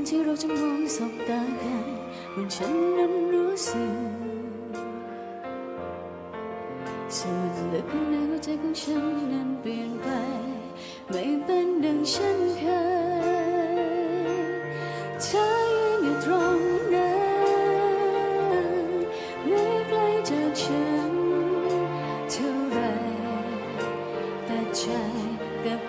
ว่าฉันนั้นรู้สึกส่วนลึกข้างในหัวใจของฉันนั้นเปลี่ยนไป ไม่เป็นดังฉันเคยเธอยืนอยู่ตรงนั้นไม่ไกลจากฉันเท่าไรแต่ใจกับ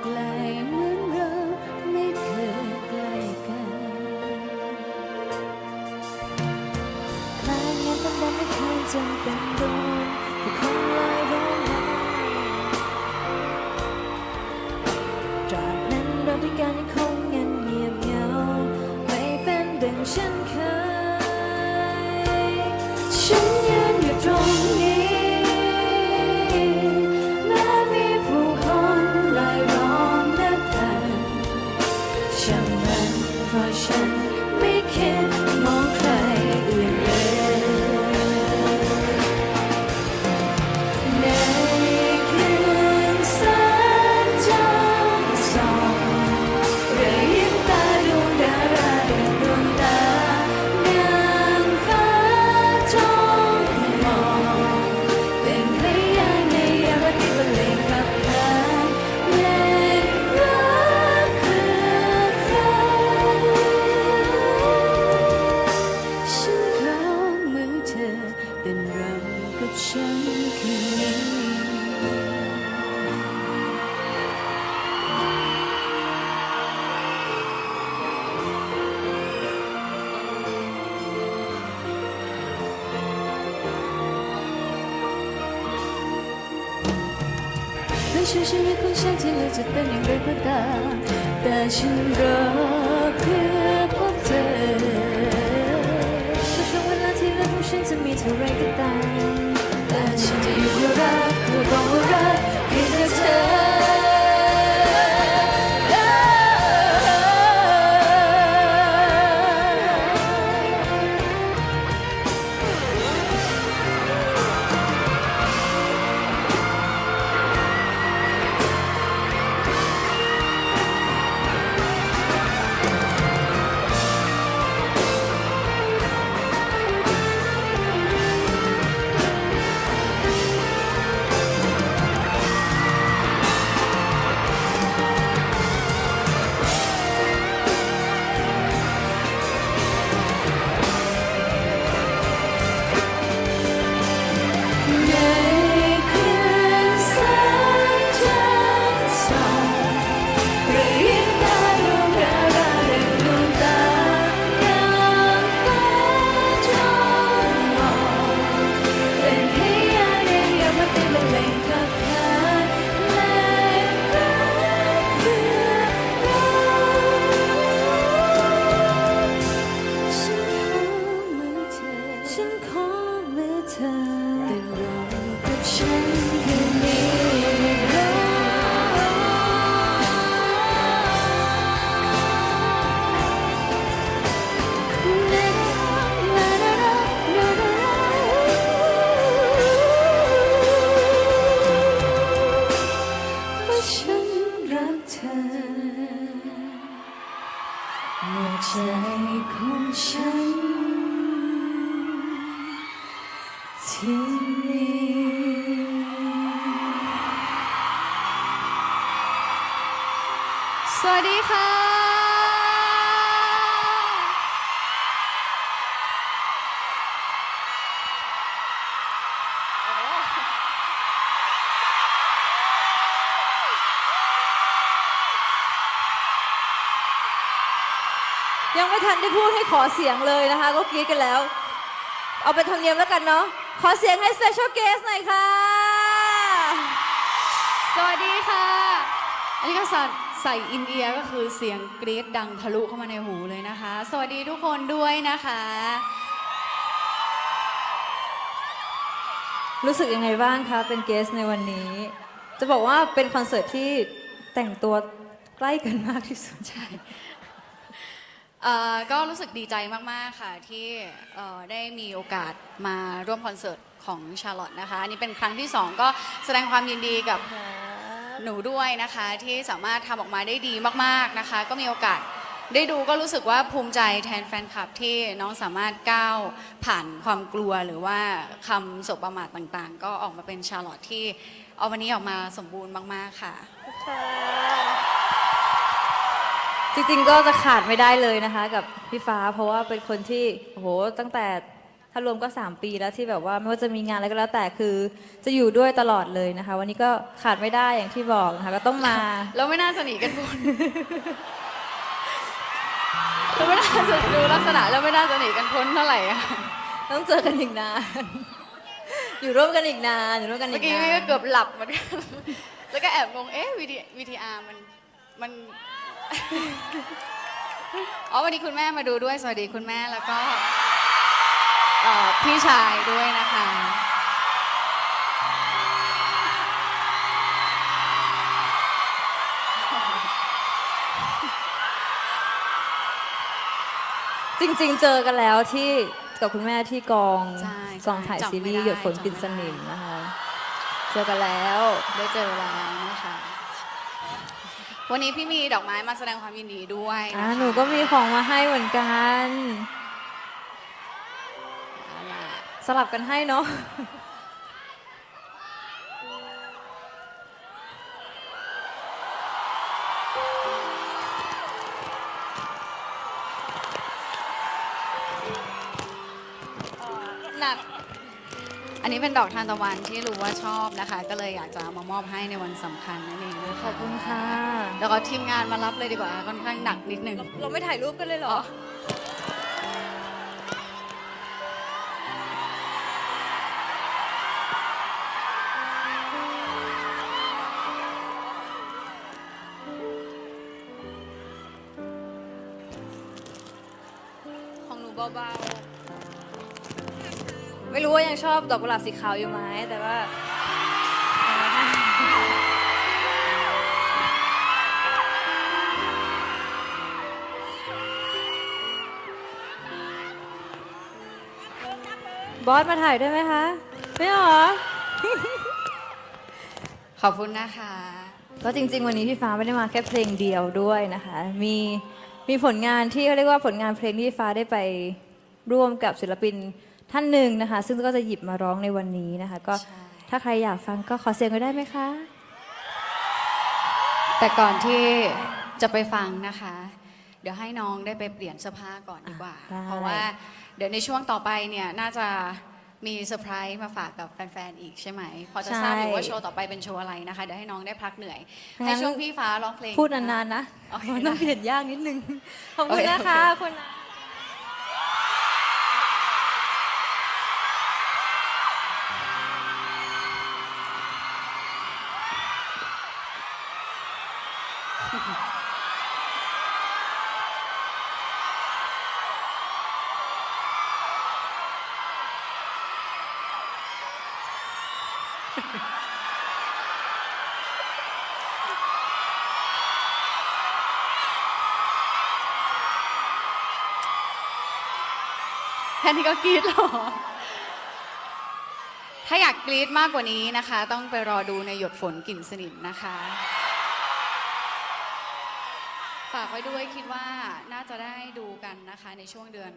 ไม่ใช่ชีวิตของฉันที่เหลือ ยังไม่ทันได้พูดให้ขอเสียงเลยนะคะ ก็กรี๊ดกันแล้ว เอาเป็นธรรมเนียมแล้วกันเนาะขอเสียงให้ special guest หน่อยค่ะ สวัสดีค่ะ อันนี้ก็ใส่ใส่อินเอียร์ก็คือเสียงกรี๊ดดังทะลุเข้ามาในหูเลยนะคะ สวัสดีทุกคนด้วยนะคะ รู้สึกยังไงบ้างคะ เป็นเกสในวันนี้ จะบอกว่าเป็นคอนเสิร์ตที่แต่งตัวใกล้กันมากที่สุดใช่เอ่อก็รู้สึกดีใจมาก ๆ ค่ะ ที่เอ่อได้มีโอกาสมาร่วมคอนเสิร์ตของชาร์ลอตนะคะ อันนี้เป็นครั้งที่ 2 ก็แสดงความยินดีกับหนูด้วยนะคะ ที่สามารถทำออกมาได้ดีมาก ๆ นะคะ ก็มีโอกาส ได้ดูก็รู้สึกว่าภูมิใจแทนแฟนคลับที่น้องสามารถก้าวผ่านความกลัวหรือว่าคำสบประมาทต่างๆ ก็ออกมาเป็นชาร์ลอตที่เอาวันนี้ออกมาสมบูรณ์มากๆค่ะ จริงๆก็จะขาดไม่ได้เลยนะคะ กับพี่ฟ้าเพราะว่าเป็นคนที่โอ้โหตั้งแต่ถ้ารวมก็ 3 ปีแล้วที่แบบว่าไม่ว่าจะมีงานอะไรก็แล้วแต่คือจะอยู่ด้วยตลอดเลยนะคะ วันนี้ก็ขาดไม่ได้อย่างที่บอกนะคะก็ต้องมาแล้วไม่น่าจะหนีกันพ้น แล้วไม่น่าจะดูลักษณะแล้วไม่น่าจะหนีกันพ้นเท่าไหร่อะต้องเจอกันอีกนาน อยู่ร่วมกันอีกนานอยู่ร่วมกันอีเมื่อกกี้นานก็เกือบหลับเหมือนกันแล้วก็แอบงง เอ๊ะวีทีอาร์มันมัน อ๋อวันนี้คุณแม่มาดูด้วย สวัสดีคุณแม่แล้วก็เอ่อพี่ชายด้วยนะคะ จริงๆ เจอกันแล้วที่กับคุณแม่ที่กองใช่กองถ่ายจำซีไม่รีส์ได้หยดฝนจำกลิ่นไม่สได้นิมนะคะ เจอกันแล้ว ได้เจอแล้วนะคะ วันนี้พี่มีดอกไม้มาแสดงความยินดีด้วยอ่านะคะหนูก็มีของมาให้เหมือนกัน เอาล่ะสลับกันให้เนาะ นนี้เป็นดอกทานตะวันที่รู้ว่าชอบนะคะ ก็เลยอยากจะเอามามอบให้ในวันสำคัญนั่นเองนะะขอบคุณค่ะ แล้วก็ทีมงานมารับเลยดีกว่า ค่อนข้างหนักนิดนึง เราไม่ถ่ายรูปกันเลยเหรอ ของหนูเบา ไม่รู้ว่ายังชอบดอกกุหลาบสีขาวอยู่ไหมแต่ว่า บอสมาถ่ายด้วยไหมคะ ไม่หรอ ขอบคุณนะคะ ก็จริง ๆ วันนี้พี่ฟ้าไม่ได้มาแค่เพลงเดียวด้วยนะคะ มีมีผลงานที่เขาเรียกว่าผลงานเพลงที่ฟ้าได้ไปร่วมกับศิลปิน ท่านหนึ่งนะคะ ซึ่งก็จะหยิบมาร้องในวันนี้นะคะ ก็ใช่ถ้าใครอยากฟังก็ขอเสียงไว้ได้ไหมคะ แต่ก่อนที่จะไปฟังนะคะ เดี๋ยวให้น้องได้ไปเปลี่ยนเสื้อผ้าก่อนดีกว่าได้ เพราะว่าเดี๋ยวในช่วงต่อไปเนี่ยน่าจะมีเซอร์ไพรส์มาฝากกับแฟนๆอีกใช่ไหมพอจะทราบอยู่ว่าโชว์ต่อไปเป็นโชว์อะไรนะคะเดี๋ยวให้น้องได้พักเหนื่อยให้ช่วงพี่ฟ้าร้องเพลง พูดนานๆนะโอเคมันต้องเปลี่ยนยากนิดนึงขอบคุณโอเค นะคะโอเคคุณนะ นี้ก็กรี๊ดหรอ ถ้าอยากกรี๊ดมากกว่านี้นะคะ ต้องไปรอดูในหยดฝนกลิ่นสนิมนะคะ ฝากไว้ด้วยคิดว่าน่าจะได้ดูกันนะคะ ในช่วงเดือน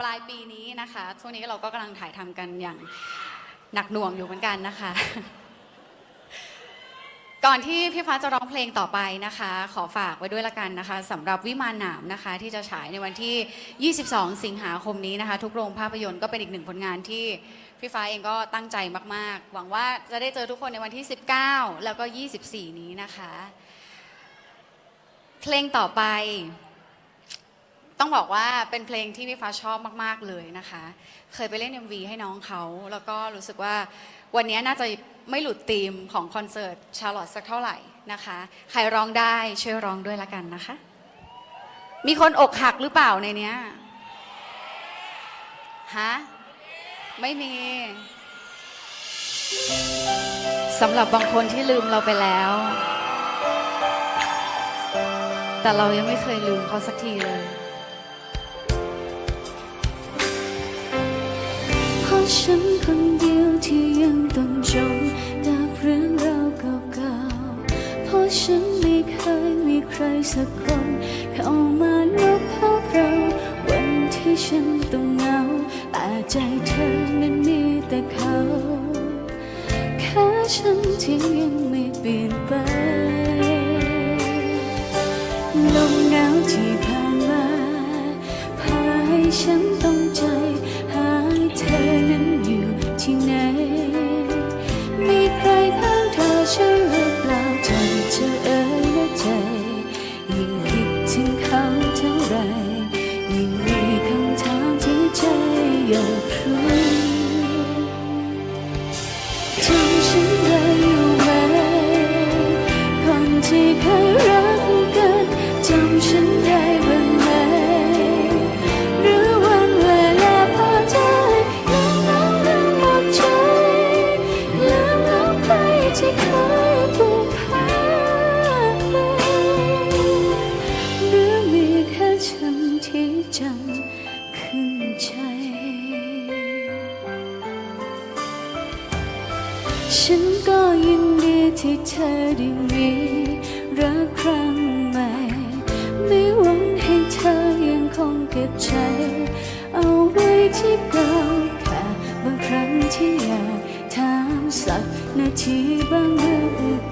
ปลายปีนี้นะคะ ช่วงนี้เราก็กำลังถ่ายทำกันอย่างหนักหน่วงอยู่เหมือนกันนะคะ ก่อนที่พี่ฟ้าจะร้องเพลงต่อไปนะคะ ขอฝากไว้ด้วยละกันนะคะสำหรับวิมานหนามนะคะ ที่จะฉายในวันที่ 22 สิงหาคมนี้นะคะ ทุกโรงภาพยนตร์ก็เป็นอีกหนึ่งผลงานที่พี่ฟ้าเองก็ตั้งใจมาก ๆ หวังว่าจะได้เจอทุกคนในวันที่ 19 แล้วก็ 24 นี้นะคะ เพลงต่อไป ต้องบอกว่าเป็นเพลงที่พี่ฟ้าชอบมาก ๆ เลยนะคะ เคยไปเล่น MV ให้น้องเขา แล้วก็รู้สึกว่าวันนี้น่าจะไม่หลุดธีมของคอนเสิร์ตชาร์ลอตสักเท่าไหร่นะคะ ใครร้องได้ช่วยร้องด้วยละกันนะคะ มีคนอกหักหรือเปล่าในเนี้ยฮะไม่มีสำหรับบางคนที่ลืมเราไปแล้ว แต่เรายังไม่เคยลืมเขาสักทีเลย ฉันคนเดียวที่ยังต้องจมกับเรื่องราวเก่าๆ เพราะฉันไม่เคยมีใครสักคน เข้ามาลุกฉันต้องเหงาแต่ใจเธอนั้นมีแต่เขาแค่ฉันที่ยังไม่เปลี่ยนไปลมหนาวที่ผ่านมาพาให้ฉันต้องใจหายเธอ จยังเหงาลืมหมดใจลืมเหงาใครที่เคยผูกพันหรือมีแค่ฉันที่จำขึ้นใจ ฉันก็ยินดีที่เธอได้มีรักครั้งใหม่ ไม่หวังให้เธอยังคงเก็บใจ เอาไว้ที่เก่าแค่บางครั้งที่อยากถามสักนาทีบางหรือง